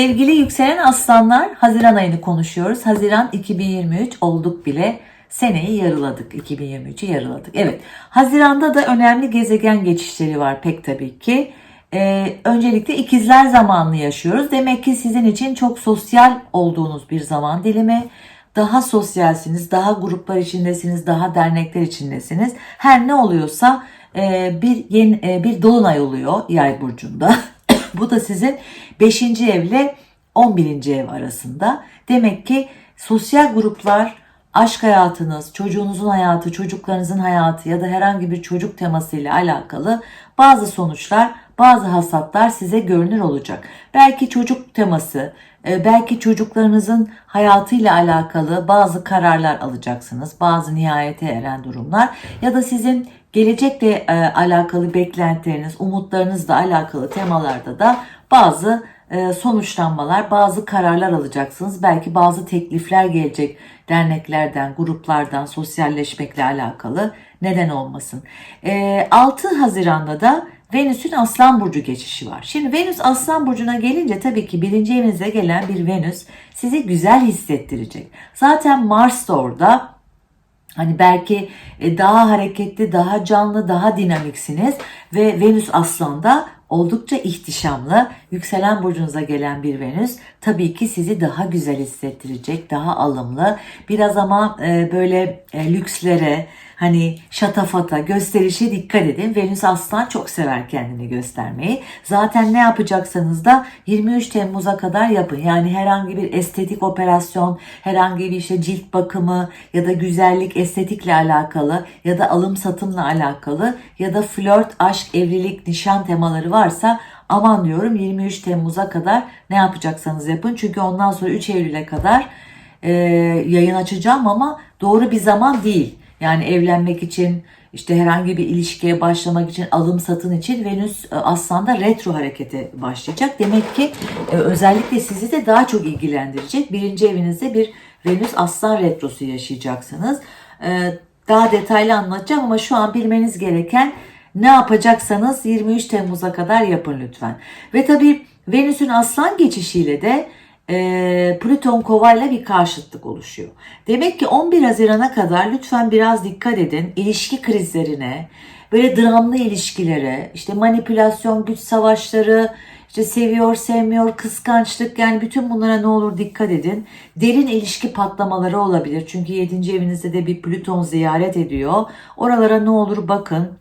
Sevgili yükselen aslanlar, Haziran ayını konuşuyoruz. Haziran 2023 olduk bile. Seneyi yarıladık. 2023'ü yarıladık. Evet. Haziranda da önemli gezegen geçişleri var pek tabii ki. Ee, öncelikle ikizler zamanını yaşıyoruz. Demek ki sizin için çok sosyal olduğunuz bir zaman dilimi. Daha sosyalsiniz, daha gruplar içindesiniz, daha dernekler içindesiniz. Her ne oluyorsa e, bir yeni e, bir dolunay oluyor Yay burcunda. Bu da sizin 5. evle 11. ev arasında. Demek ki sosyal gruplar, aşk hayatınız, çocuğunuzun hayatı, çocuklarınızın hayatı ya da herhangi bir çocuk temasıyla alakalı bazı sonuçlar, bazı hasatlar size görünür olacak. Belki çocuk teması, e, belki çocuklarınızın hayatıyla alakalı bazı kararlar alacaksınız. Bazı nihayete eren durumlar ya da sizin gelecekle e, alakalı beklentileriniz, umutlarınızla alakalı temalarda da bazı e, sonuçlanmalar, bazı kararlar alacaksınız. Belki bazı teklifler gelecek derneklerden, gruplardan, sosyalleşmekle alakalı. Neden olmasın? E, 6 Haziran'da da Venüs'ün Aslan Burcu geçişi var. Şimdi Venüs Aslan Burcu'na gelince tabii ki birinci evinize gelen bir Venüs sizi güzel hissettirecek. Zaten Mars da orada. Hani belki e, daha hareketli, daha canlı, daha dinamiksiniz ve Venüs Aslan'da oldukça ihtişamlı, yükselen burcunuza gelen bir Venüs tabii ki sizi daha güzel hissettirecek, daha alımlı. Biraz ama e, böyle e, lükslere, hani şatafata, gösterişe dikkat edin. Venüs Aslan çok sever kendini göstermeyi. Zaten ne yapacaksanız da 23 Temmuz'a kadar yapın. Yani herhangi bir estetik operasyon, herhangi bir işte cilt bakımı ya da güzellik, estetikle alakalı ya da alım satımla alakalı ya da flört, aşk, evlilik, nişan temaları varsa aman diyorum 23 Temmuz'a kadar ne yapacaksanız yapın. Çünkü ondan sonra 3 Eylül'e kadar e, yayın açacağım ama doğru bir zaman değil. Yani evlenmek için işte herhangi bir ilişkiye başlamak için alım satın için Venüs e, aslında retro harekete başlayacak. Demek ki e, özellikle sizi de daha çok ilgilendirecek. Birinci evinizde bir Venüs aslan retrosu yaşayacaksınız. E, daha detaylı anlatacağım ama şu an bilmeniz gereken ne yapacaksanız 23 Temmuz'a kadar yapın lütfen. Ve tabii Venüs'ün aslan geçişiyle de e, Plüton kova ile bir karşıtlık oluşuyor. Demek ki 11 Haziran'a kadar lütfen biraz dikkat edin ilişki krizlerine, böyle dramlı ilişkilere, işte manipülasyon, güç savaşları, işte seviyor, sevmiyor, kıskançlık yani bütün bunlara ne olur dikkat edin. Derin ilişki patlamaları olabilir. Çünkü 7. evinizde de bir Plüton ziyaret ediyor. Oralara ne olur bakın.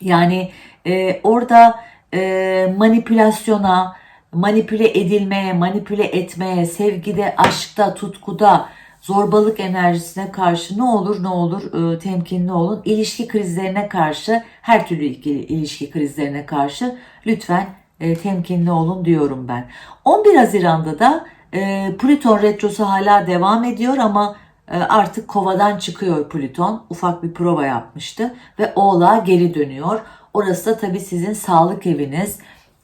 Yani e, orada e, manipülasyona, manipüle edilmeye, manipüle etmeye, sevgide, aşkta, tutkuda, zorbalık enerjisine karşı ne olur ne olur e, temkinli olun. İlişki krizlerine karşı, her türlü ilişki krizlerine karşı lütfen e, temkinli olun diyorum ben. 11 Haziran'da da e, Plüton retrosu hala devam ediyor ama artık kovadan çıkıyor Plüton. Ufak bir prova yapmıştı ve Oğlak'a geri dönüyor. Orası da tabii sizin sağlık eviniz,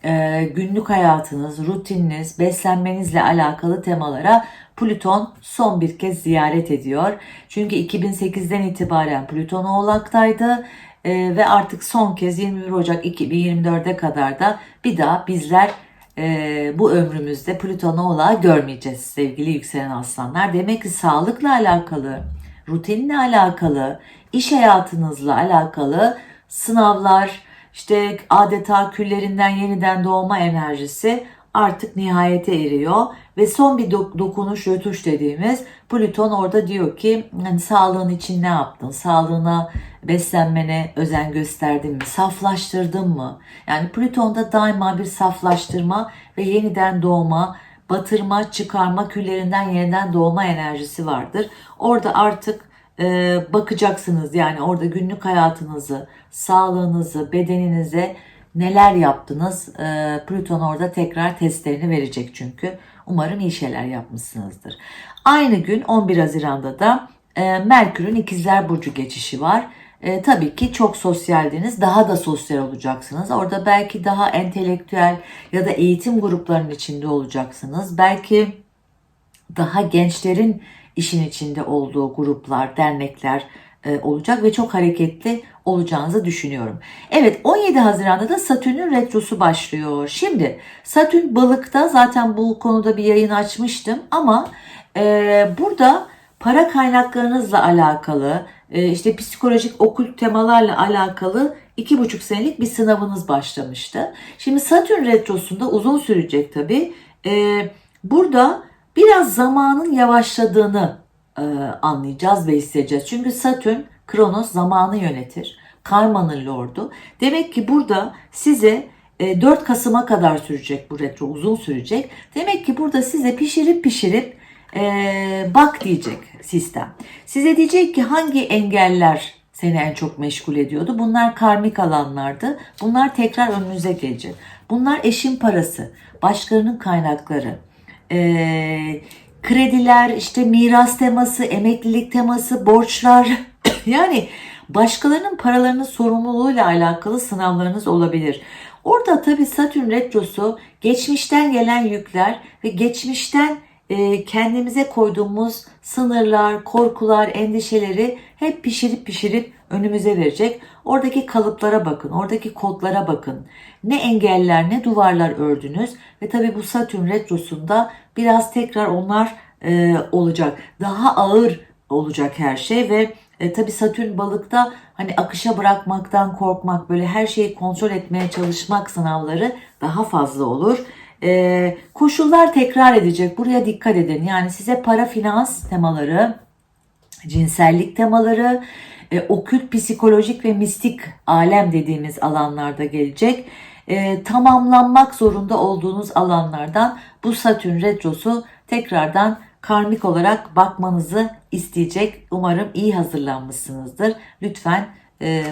e, günlük hayatınız, rutininiz, beslenmenizle alakalı temalara Plüton son bir kez ziyaret ediyor. Çünkü 2008'den itibaren Plüton Oğlak'taydı e, ve artık son kez 21 Ocak 2024'e kadar da bir daha bizler e, bu ömrümüzde Plüton Oğlak'ı görmeyeceğiz sevgili yükselen aslanlar. Demek ki sağlıkla alakalı, rutinle alakalı, iş hayatınızla alakalı sınavlar, işte adeta küllerinden yeniden doğma enerjisi artık nihayete eriyor ve son bir dok- dokunuş rötuş dediğimiz Plüton orada diyor ki hani sağlığın için ne yaptın? Sağlığına, beslenmene özen gösterdin mi? Saflaştırdın mı? Yani Plüton'da daima bir saflaştırma ve yeniden doğma, batırma, çıkarma, küllerinden yeniden doğma enerjisi vardır. Orada artık e, bakacaksınız yani orada günlük hayatınızı, sağlığınızı, bedeninize neler yaptınız. E, Plüton orada tekrar testlerini verecek çünkü. Umarım iyi şeyler yapmışsınızdır. Aynı gün 11 Haziran'da da e, Merkür'ün ikizler Burcu geçişi var. E, tabii ki çok sosyaldiniz. Daha da sosyal olacaksınız. Orada belki daha entelektüel ya da eğitim gruplarının içinde olacaksınız. Belki daha gençlerin işin içinde olduğu gruplar, dernekler e, olacak ve çok hareketli olacağınızı düşünüyorum. Evet 17 Haziran'da da Satürn'ün retrosu başlıyor. Şimdi Satürn balıkta zaten bu konuda bir yayın açmıştım ama e, burada para kaynaklarınızla alakalı işte psikolojik okült temalarla alakalı iki buçuk senelik bir sınavınız başlamıştı. Şimdi Satürn retrosunda uzun sürecek tabi. burada biraz zamanın yavaşladığını e, anlayacağız ve hissedeceğiz. Çünkü Satürn Kronos zamanı yönetir. Karmanın lordu. Demek ki burada size e, 4 Kasım'a kadar sürecek bu retro uzun sürecek. Demek ki burada size pişirip pişirip e, bak diyecek sistem. Size diyecek ki hangi engeller seni en çok meşgul ediyordu. Bunlar karmik alanlardı. Bunlar tekrar önünüze gelecek. Bunlar eşin parası, başkalarının kaynakları, e, krediler, işte miras teması, emeklilik teması, borçlar. yani başkalarının paralarının sorumluluğuyla alakalı sınavlarınız olabilir. Orada tabii Satürn retrosu geçmişten gelen yükler ve geçmişten kendimize koyduğumuz sınırlar, korkular, endişeleri hep pişirip pişirip önümüze verecek. Oradaki kalıplara bakın, oradaki kodlara bakın. Ne engeller ne duvarlar ördünüz ve tabi bu Satürn retrosunda biraz tekrar onlar e, olacak. Daha ağır olacak her şey ve e, tabi Satürn balıkta hani akışa bırakmaktan korkmak böyle her şeyi kontrol etmeye çalışmak sınavları daha fazla olur. E, koşullar tekrar edecek. Buraya dikkat edin. Yani size para finans temaları, cinsellik temaları, e, okült psikolojik ve mistik alem dediğimiz alanlarda gelecek. E, tamamlanmak zorunda olduğunuz alanlardan bu Satürn retrosu tekrardan karmik olarak bakmanızı isteyecek. Umarım iyi hazırlanmışsınızdır. Lütfen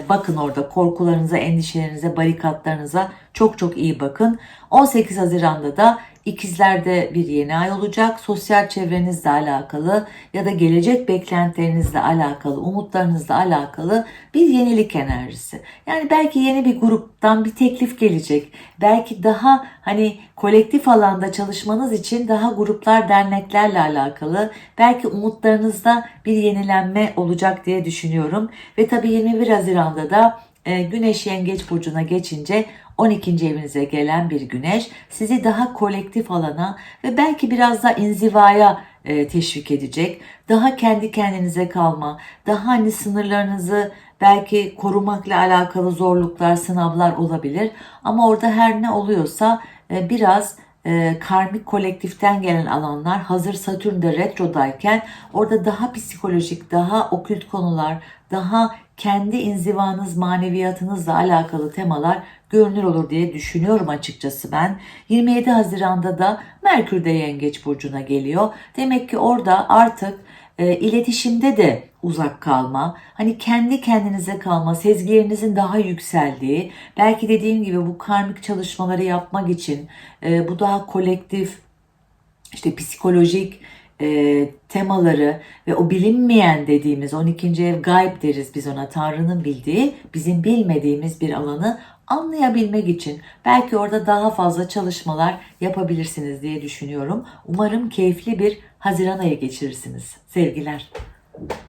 bakın orada korkularınıza, endişelerinize, barikatlarınıza çok çok iyi bakın. 18 Haziran'da da İkizlerde bir yeni ay olacak. Sosyal çevrenizle alakalı ya da gelecek beklentilerinizle alakalı, umutlarınızla alakalı bir yenilik enerjisi. Yani belki yeni bir gruptan bir teklif gelecek. Belki daha hani kolektif alanda çalışmanız için daha gruplar, derneklerle alakalı. Belki umutlarınızda bir yenilenme olacak diye düşünüyorum. Ve tabii 21 Haziran'da da e, Güneş Yengeç Burcu'na geçince 12. evinize gelen bir güneş sizi daha kolektif alana ve belki biraz da inzivaya e, teşvik edecek. Daha kendi kendinize kalma, daha hani sınırlarınızı belki korumakla alakalı zorluklar, sınavlar olabilir. Ama orada her ne oluyorsa e, biraz e, karmik kolektiften gelen alanlar hazır Satürn'de retrodayken orada daha psikolojik, daha okült konular, daha kendi inzivanız, maneviyatınızla alakalı temalar görünür olur diye düşünüyorum açıkçası ben. 27 Haziran'da da Merkür de Yengeç Burcu'na geliyor. Demek ki orada artık e, iletişimde de uzak kalma, hani kendi kendinize kalma, sezgilerinizin daha yükseldiği, belki dediğim gibi bu karmik çalışmaları yapmak için e, bu daha kolektif, işte psikolojik e, temaları ve o bilinmeyen dediğimiz 12. ev gayb deriz biz ona Tanrı'nın bildiği bizim bilmediğimiz bir alanı anlayabilmek için belki orada daha fazla çalışmalar yapabilirsiniz diye düşünüyorum. Umarım keyifli bir Haziran ayı geçirirsiniz. Sevgiler.